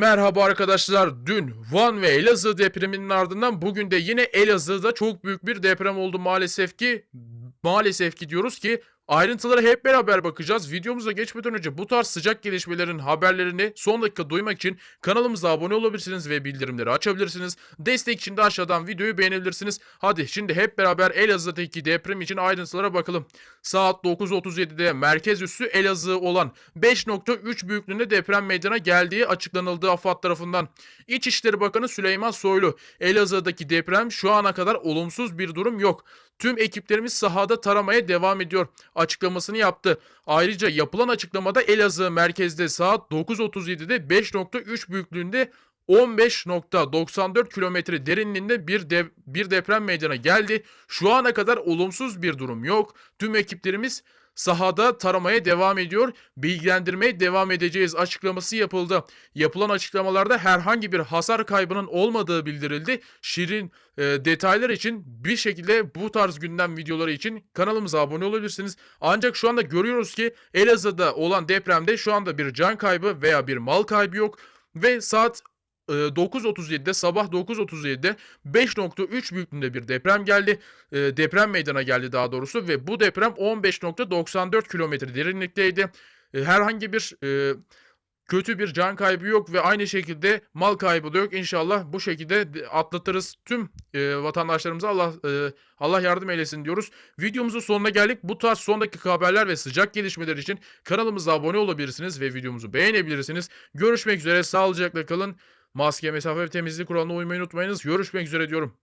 Merhaba arkadaşlar. Dün Van ve Elazığ depreminin ardından bugün de yine Elazığ'da çok büyük bir deprem oldu maalesef ki. Maalesef ki diyoruz ki ayrıntılara hep beraber bakacağız. Videomuza geçmeden önce bu tarz sıcak gelişmelerin haberlerini son dakika duymak için kanalımıza abone olabilirsiniz ve bildirimleri açabilirsiniz. Destek için de aşağıdan videoyu beğenebilirsiniz. Hadi şimdi hep beraber Elazığ'daki deprem için ayrıntılara bakalım. Saat 9.37'de merkez üssü Elazığ olan 5.3 büyüklüğünde deprem meydana geldiği açıklanıldı AFAD tarafından. İçişleri Bakanı Süleyman Soylu, Elazığ'daki deprem şu ana kadar olumsuz bir durum yok. Tüm ekiplerimiz sahada taramaya devam ediyor açıklamasını yaptı. Ayrıca yapılan açıklamada Elazığ merkezde saat 9.37'de 5.3 büyüklüğünde 15.94 kilometre derinliğinde bir, dev, bir deprem meydana geldi. Şu ana kadar olumsuz bir durum yok. Tüm ekiplerimiz sahada taramaya devam ediyor. Bilgilendirmeye devam edeceğiz açıklaması yapıldı. Yapılan açıklamalarda herhangi bir hasar kaybının olmadığı bildirildi. Şirin e, detaylar için bir şekilde bu tarz gündem videoları için kanalımıza abone olabilirsiniz. Ancak şu anda görüyoruz ki Elazığ'da olan depremde şu anda bir can kaybı veya bir mal kaybı yok. Ve saat 9.37'de sabah 9.37'de 5.3 büyüklüğünde bir deprem geldi. E, deprem meydana geldi daha doğrusu ve bu deprem 15.94 kilometre derinlikteydi. E, herhangi bir e, kötü bir can kaybı yok ve aynı şekilde mal kaybı da yok. İnşallah bu şekilde de- atlatırız tüm e, vatandaşlarımıza Allah e, Allah yardım eylesin diyoruz. Videomuzun sonuna geldik. Bu tarz son dakika haberler ve sıcak gelişmeler için kanalımıza abone olabilirsiniz ve videomuzu beğenebilirsiniz. Görüşmek üzere. Sağlıcakla kalın. Maske, mesafe ve temizlik kuralına uymayı unutmayınız. Görüşmek üzere diyorum.